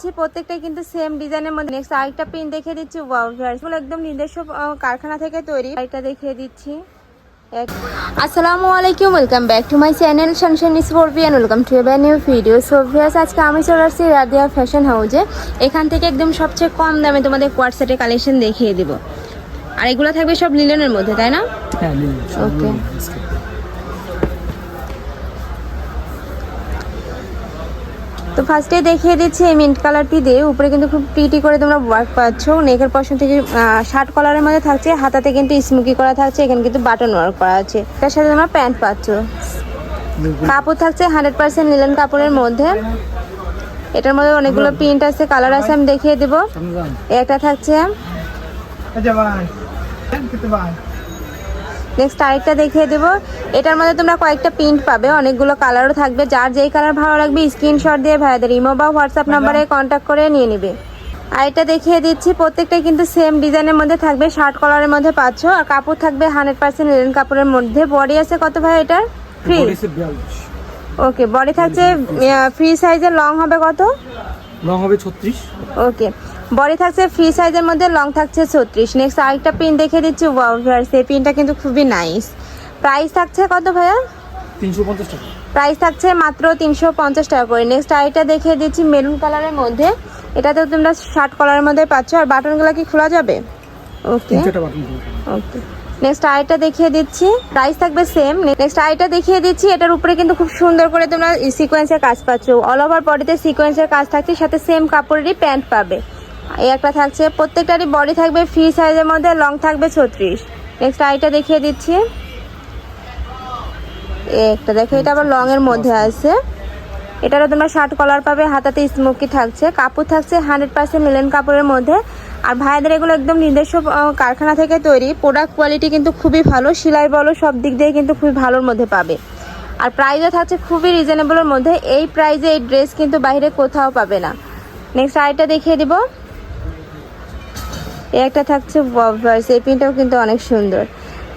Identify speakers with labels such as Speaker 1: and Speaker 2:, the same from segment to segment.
Speaker 1: দিচ্ছি প্রত্যেকটাই কিন্তু সেম ডিজাইনের মধ্যে। নেক্সট আরেকটা প্রিন্ট দেখিয়ে দিচ্ছি। ওয়াও একদম নিজস্ব কারখানা থেকে তৈরি। আরেকটা দেখিয়ে দিচ্ছি। আসসালামু আলাইকুম welcome back to my channel Sunshine Scorpion welcome to এবার নিউ ভিডিও সো ভিউয়ার্স আজকে আমি চলে আসছি রাদিয়া ফ্যাশন হাউজে এখান থেকে একদম সবচেয়ে কম দামে তোমাদের কোয়ারসেটের কালেকশন দেখিয়ে দিব। আর এগুলো থাকবে সব লিলেনের মধ্যে তাই না?
Speaker 2: হ্যাঁ
Speaker 1: তো ফার্স্টে দেখিয়ে দিচ্ছি এই মিন্ট কালারটি দিয়ে। উপরে কিন্তু খুব প্রিটি করে তোমরা ওয়ার্ক পাচ্ছ। নেকের পশন থেকে শার্ট কলারের মধ্যে থাকছে। হাতাতে কিন্তু স্মুকি করা থাকছে। এখানে কিন্তু বাটন ওয়ার্ক করা আছে। তার সাথে তোমরা প্যান্ট পাচ্ছ। কাপড় থাকছে হান্ড্রেড পার্সেন্ট লিলেন কাপড়ের মধ্যে। এটার মধ্যে অনেকগুলো প্রিন্ট আছে কালার আছে আমি দেখিয়ে দেবো। একটা থাকছে। নেক্সট আরেকটা দেখিয়ে দেবো। এটার মধ্যে তোমরা কয়েকটা প্রিন্ট পাবে। অনেকগুলো কালারও থাকবে। যার যেই কালার ভালো লাগবে স্ক্রিনশট দিয়ে ভাইয়াদের ইমো বা হোয়াটসঅ্যাপ নাম্বারে কন্ট্যাক্ট করে নিয়ে নিবে। আর এটা দেখিয়ে দিচ্ছি প্রত্যেকটা কিন্তু সেম ডিজাইনের মধ্যে থাকবে। শার্ট কলারের মধ্যে পাচ্ছ। আর কাপড় থাকবে হান্ড্রেড পার্সেন্ট লিলেন কাপড়ের মধ্যে। বডি আছে কত ভাই এটার? ফ্রি ওকে বডি থাকছে ফ্রি সাইজের লং হবে কত?
Speaker 2: লং হবে 36
Speaker 1: ওকে। বডি থাকছে ফ্রি সাইজের মধ্যে লং থাকছে ছত্রিশ। নেক্সট আরেকটা প্রিন্ট দেখে দিচ্ছি ওয়াও ভিউয়ার্স এই প্রিন্টটা কিন্তু খুবই নাইস প্রাইস থাকছে কত ভাইয়া?
Speaker 2: 350 টাকা।
Speaker 1: প্রাইস থাকছে মাত্র তিনশো পঞ্চাশ টাকা করে। নেক্সট আরেকটা দেখিয়ে দিচ্ছি মেরুন কালারের মধ্যে। এটাতেও তোমরা শার্ট কলারের মধ্যে পাচ্ছ। আর বাটনগুলো কি খোলা যাবে? ওকে ওকে নেক্সট আরেকটা দেখিয়ে দিচ্ছি। প্রাইস থাকবে সেম নেক্সট আরেকটা দেখিয়ে দিচ্ছি। এটার উপরে কিন্তু খুব সুন্দর করে তোমরা সিকোয়েন্সের কাজ পাচ্ছ। অল ওভার বডিতে সিকোয়েন্সের কাজ থাকছে, সাথে সেম কাপড়েরই প্যান্ট পাবে। এই একটা থাকছে, প্রত্যেকটারই বডি থাকবে ফ্রি সাইজের মধ্যে লং থাকবে ছত্রিশ। নেক্সট আরেকটা দেখিয়ে দিচ্ছি। একটা দেখো, এটা আবার লং এর মধ্যে আছে। এটারও তোমরা শার্ট কলার পাবে, হাতাতে স্মোকি থাকছে, কাপড় থাকছে হান্ড্রেড পার্সেন্ট লিলেন কাপড়ের মধ্যে। আর ভাইদের এগুলো একদম নিজস্ব কারখানা থেকে তৈরি। প্রোডাক্ট কোয়ালিটি কিন্তু খুবই ভালো, সেলাই বলো, সব দিক দিয়ে কিন্তু খুবই ভালোর মধ্যে পাবে। আর প্রাইসও থাকছে খুবই রিজনেবলের মধ্যে। এই প্রাইজে এই ড্রেস কিন্তু বাইরে কোথাও পাবে না। নেক্সট আরেকটা দেখিয়ে দিব। এই একটা থাকছে এই প্রিন্টটাও কিন্তু অনেক সুন্দর।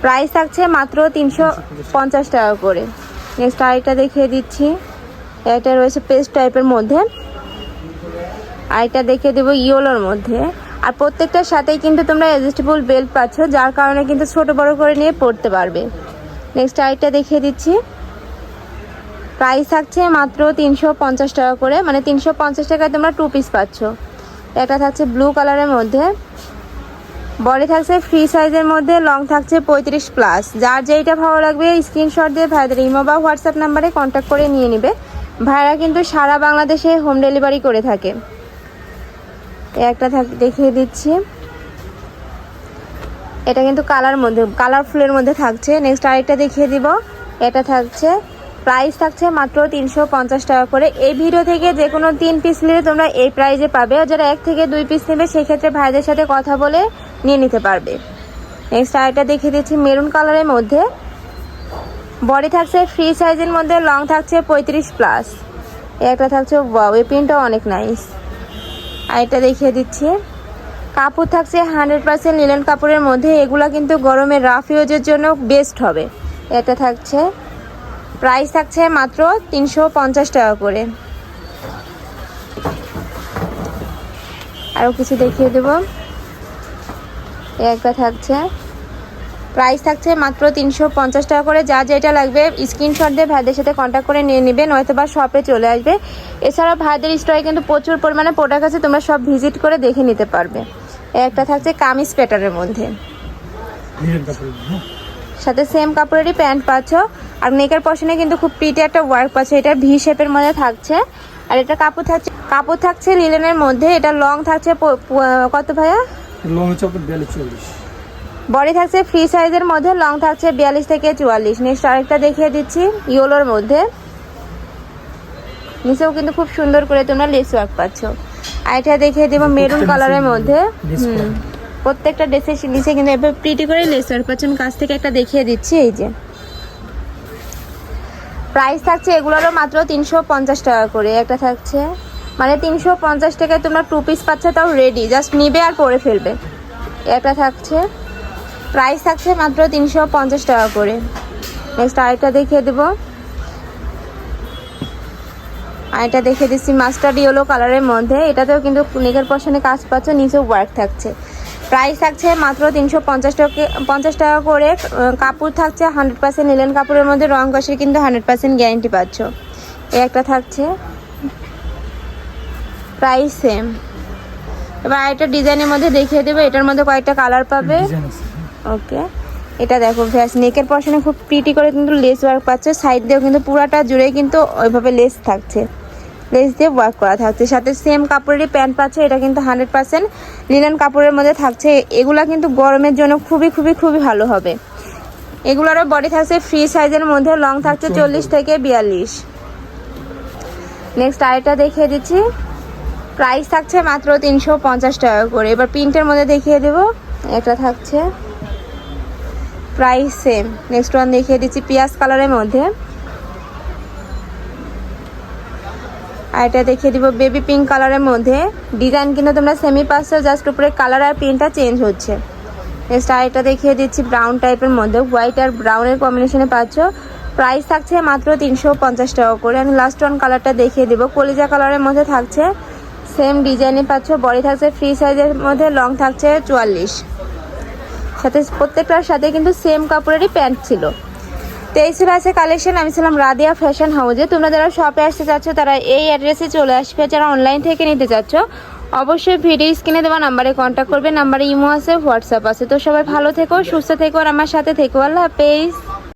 Speaker 1: প্রাইস থাকছে মাত্র তিনশো পঞ্চাশ টাকা করে। নেক্সট আরেকটা দেখিয়ে দিচ্ছি। এটা রয়েছে পেস্ট টাইপের মধ্যে। আরেকটা দেখিয়ে দেবো ইয়োলোর মধ্যে। আর প্রত্যেকটার সাথেই কিন্তু তোমরা অ্যাডজাস্টেবল বেল্ট পাচ্ছ, যার কারণে কিন্তু ছোট বড় করে নিয়ে পড়তে পারবে। নেক্সট আরেকটা দেখিয়ে দিচ্ছি। প্রাইস থাকছে মাত্র তিনশো পঞ্চাশ টাকা করে মানে তিনশো পঞ্চাশ টাকায় তোমরা টু পিস পাচ্ছ। একটা থাকছে ব্লু কালারের মধ্যে। বডি থাকছে ফ্রি সাইজের মধ্যে লং থাকছে পঁয়ত্রিশ প্লাস যার যেইটা ভালো লাগবে স্ক্রিনশট দিয়ে ভাইদের ইমো বা হোয়াটসঅ্যাপ নাম্বারে কন্ট্যাক্ট করে নিয়ে নিবে। ভাইরা কিন্তু সারা বাংলাদেশে হোম ডেলিভারি করে থাকে। একটা দেখিয়ে দিচ্ছি। এটা কিন্তু কালার মধ্যে কালারফুলের মধ্যে থাকছে। নেক্সট আরেকটা দেখিয়ে দিব। এটা থাকছে প্রাইস থাকছে মাত্র তিনশো পঞ্চাশ টাকা করে। এই ভিডিও থেকে যে কোনো তিন পিস নিলে তোমরা এই প্রাইজে পাবে। আর যারা এক থেকে দুই পিস নেবে, সেক্ষেত্রে ভাইদের সাথে কথা বলে নিয়ে নিতে পারবে। নেক্সট আরেকটা দেখিয়ে দিচ্ছি মেরুন কালারের মধ্যে। বডি থাকছে ফ্রি সাইজের মধ্যে লং থাকছে পঁয়ত্রিশ প্লাস একটা থাকছে ওয়াও এই প্রিন্টটাও অনেক নাইস আরেকটা দেখিয়ে দিচ্ছি। কাপড় থাকছে হান্ড্রেড পার্সেন্ট লিলেন কাপড়ের মধ্যে। এগুলা কিন্তু গরমের রাফ ইউজের জন্য বেস্ট হবে। এটা থাকছে প্রাইস থাকছে মাত্র তিনশো পঞ্চাশ টাকা করে। আরও কিছু দেখিয়ে দেবো। একটা থাকছে। প্রাইস থাকছে মাত্র তিনশো পঞ্চাশ টাকা করে। যা যেটা লাগবে, স্ক্রিনশট দিয়ে ভাইদের সাথে কন্ট্যাক্ট করে নিয়ে নেবে, নয়তো বা শপে চলে আসবে। এছাড়া ভাইদের স্টকে কিন্তু প্রচুর পরিমাণে প্রোডাক্ট আছে, তোমরা সব ভিজিট করে দেখে নিতে পারবে। একটা থাকছে কামিজ প্যাটার্নের মধ্যে। সাথে সেম কাপড়েরই প্যান্ট পাচ্ছ। আর নেকের পশনে কিন্তু খুব প্রিটি একটা ওয়ার্ক পাচ্ছ। এটা ভি শেপের মধ্যে থাকছে। আর এটা কাপড় থাকছে কাপড় থাকছে লিলেনের মধ্যে। এটা লং থাকছে কত ভাইয়া?
Speaker 2: লং হচ্ছে আপনার 42 চল্লিশ।
Speaker 1: বডি থাকছে ফ্রি সাইজের মধ্যে লং থাকছে বিয়াল্লিশ থেকে চুয়াল্লিশ। নেক্সট আরেকটা দেখিয়ে দিচ্ছি ইয়োলোর মধ্যে। নিচেও কিন্তু খুব সুন্দর করে তোমরা লেস ওয়ার্ক পাচ্ছ। আর এটা দেখিয়ে দেবো মেরুন কালারের মধ্যে। প্রত্যেকটা ড্রেসের নিচে কিন্তু এবার প্রিটি করে লেস ওয়ার্ক পাচ্ছ। আমি কাছ থেকে একটা দেখিয়ে দিচ্ছি এই যে। প্রাইস থাকছে এগুলোরও মাত্র তিনশো পঞ্চাশ টাকা করে। একটা থাকছে মানে তিনশো পঞ্চাশ টাকায় তোমরা টু পিস পাচ্ছ তাও রেডি জাস্ট নিবে আর পরে ফেলবে। একটা থাকছে। প্রাইস থাকছে মাত্র তিনশো পঞ্চাশ টাকা করে। নেক্সট আরেকটা দেখিয়ে দেবো। আর এটা দেখে দিচ্ছি মাস্টার্ড ইয়েলো কালারের মধ্যে। এটাতেও কিন্তু নেকের পশনে কাজ পাচ্ছ, নিচেও ওয়ার্ক থাকছে। প্রাইস থাকছে মাত্র তিনশো পঞ্চাশ টাকা পঞ্চাশ টাকা করে। কাপড় থাকছে হান্ড্রেড পার্সেন্ট নিলেন কাপড়ের মধ্যে, রং কষের কিন্তু হান্ড্রেড পার্সেন্ট গ্যারেন্টি পাচ্ছ। এই একটা থাকছে। প্রাইস সেম এবার আরেকটা ডিজাইনের মধ্যে দেখিয়ে দেবো। এটার মধ্যে কয়েকটা কালার পাবে। ওকে। এটা দেখো ভ্যাস নেকের পশনে খুব প্রিটি করে কিন্তু লেস ওয়ার্ক পাচ্ছে। সাইড দিয়েও কিন্তু পুরাটা জুড়ে কিন্তু ওইভাবে লেস থাকছে। লেস দিয়ে ওয়ার্ক করা থাকছে। সাথে সেম কাপড়েরই প্যান্ট পাচ্ছে এটা কিন্তু হান্ড্রেড পার্সেন্ট লিনেন কাপড়ের মধ্যে থাকছে। এগুলা কিন্তু গরমের জন্য খুবই খুবই খুবই ভালো হবে। এগুলোরও বডি থাকছে ফ্রি সাইজের মধ্যে লং থাকছে চল্লিশ। থেকে বিয়াল্লিশ। নেক্সট আরেকটা দেখিয়ে দিচ্ছি। প্রাইস থাকছে মাত্র তিনশো পঞ্চাশ টাকা করে। এবার প্রিন্টের মধ্যে দেখিয়ে দেবো। এটা থাকছে। প্রাইস সেম নেক্সট ওয়ান দেখিয়ে দিচ্ছি পিঁয়াজ কালারের মধ্যে। আর এটা দেখিয়ে দিব বেবি পিঙ্ক কালারের মধ্যে। ডিজাইন কিন্তু তোমরা সেমি পাচ্ছ জাস্ট উপরে কালার আর প্রিন্টটা চেঞ্জ হচ্ছে। নেক্সট আর এটা দেখিয়ে দিচ্ছি ব্রাউন টাইপের মধ্যে। হোয়াইট আর ব্রাউনের কম্বিনেশনে পাচ্ছ। প্রাইস থাকছে মাত্র তিনশো পঞ্চাশ টাকা করে। আমি লাস্ট ওয়ান কালারটা দেখিয়ে দিব। কলিজা কালারের মধ্যে থাকছে। সেম ডিজাইনে পাচ্ছ। বডি থাকছে ফ্রি সাইজের মধ্যে লং থাকছে চুয়াল্লিশ। সাথে প্রত্যেকটার সাথে কিন্তু সেম কাপড়েরই প্যান্ট ছিল। তো এই ছিল আছে কালেকশন আমি ছিলাম রাধিয়া ফ্যাশন হাউজে তোমরা যারা শপে আসতে চাচ্ছ, তারা এই অ্যাড্রেসে চলে আসবে। যারা অনলাইন থেকে নিতে চাচ্ছ, অবশ্যই ভিডিও স্ক্রিনে দেওয়া নাম্বারে কন্ট্যাক্ট করবে। নাম্বারে ইমো আছে হোয়াটসঅ্যাপ আছে। তো সবাই ভালো থেকো, সুস্থ থেকো, আর আমার সাথে থেকো। আল্লাহ হাফেজ।